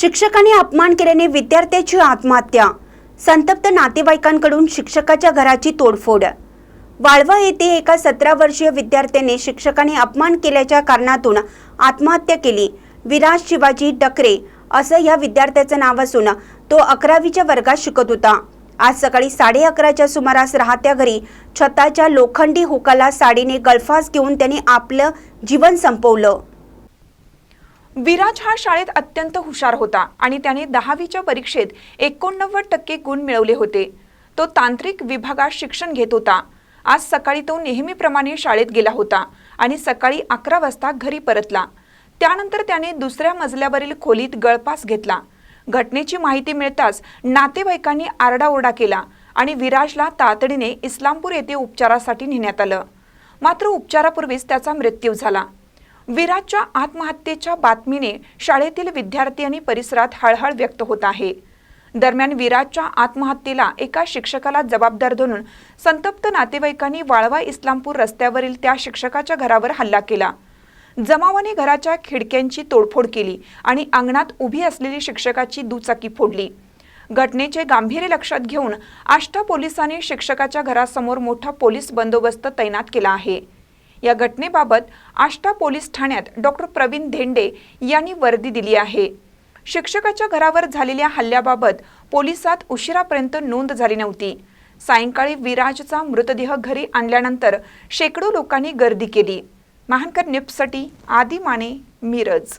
शिक्षकाने अपमान केल्याने विद्यार्थ्याची आत्महत्या. संतप्त नातेवाईकांकडून शिक्षकाच्या घराची तोडफोड. वाळवा येथे एका सतरा वर्षीय विद्यार्थ्याने शिक्षकाने अपमान केल्याच्या कारणातून आत्महत्या केली. विराज शिवाजी डकरे असं या विद्यार्थ्याचं नाव असून तो अकरावीच्या वर्गात शिकत होता. आज सकाळी साडे अकराच्या सुमारास राहत्या घरी छताच्या लोखंडी हुकाला साडीने गळफास घेऊन त्याने आपलं जीवन संपवलं. विराज हा शाळेत अत्यंत हुशार होता आणि त्याने दहावीच्या परीक्षेत एकोणनव्वद टक्के गुण मिळवले होते. तो तांत्रिक विभागात शिक्षण घेत होता. आज सकाळी तो नेहमीप्रमाणे शाळेत गेला होता आणि सकाळी अकरा वाजता घरी परतला. त्यानंतर त्याने दुसऱ्या मजल्यावरील खोलीत गळपास घेतला. घटनेची माहिती मिळताच नातेवाईकांनी आरडाओरडा केला आणि विराजला तातडीने इस्लामपूर येथे उपचारासाठी नेण्यात आलं. मात्र उपचारापूर्वीच त्याचा मृत्यू झाला. विराजच्या आत्महत्येच्या बातमीने शाळेतील विद्यार्थी आणि परिसरात हळहळ व्यक्त होत आहे. दरम्यान विराजच्या आत्महत्येला एका शिक्षकाला जबाबदार धरून संतप्त नातेवाईकांनी वाळवा इस्लामपूर रस्त्यावरील त्या शिक्षकाच्या घरावर हल्ला केला. जमावाने घराच्या खिडक्यांची तोडफोड केली आणि अंगणात उभी असलेली शिक्षकाची दुचाकी फोडली. घटनेचे गांभीर्य लक्षात घेऊन आष्टा पोलिसांनी शिक्षकाच्या घरासमोर मोठा पोलीस बंदोबस्त तैनात केला आहे. या घटनेबाबत आष्टा पोलीस ठाण्यात डॉक्टर प्रवीण धेंडे यांनी वर्दी दिली आहे. शिक्षकाच्या घरावर झालेल्या हल्ल्याबाबत पोलिसात उशिरापर्यंत नोंद झाली नव्हती. सायंकाळी विराजचा मृतदेह घरी आणल्यानंतर शेकडो लोकांनी गर्दी केली. महानकर निप्ससाठी आदी माने मिरज.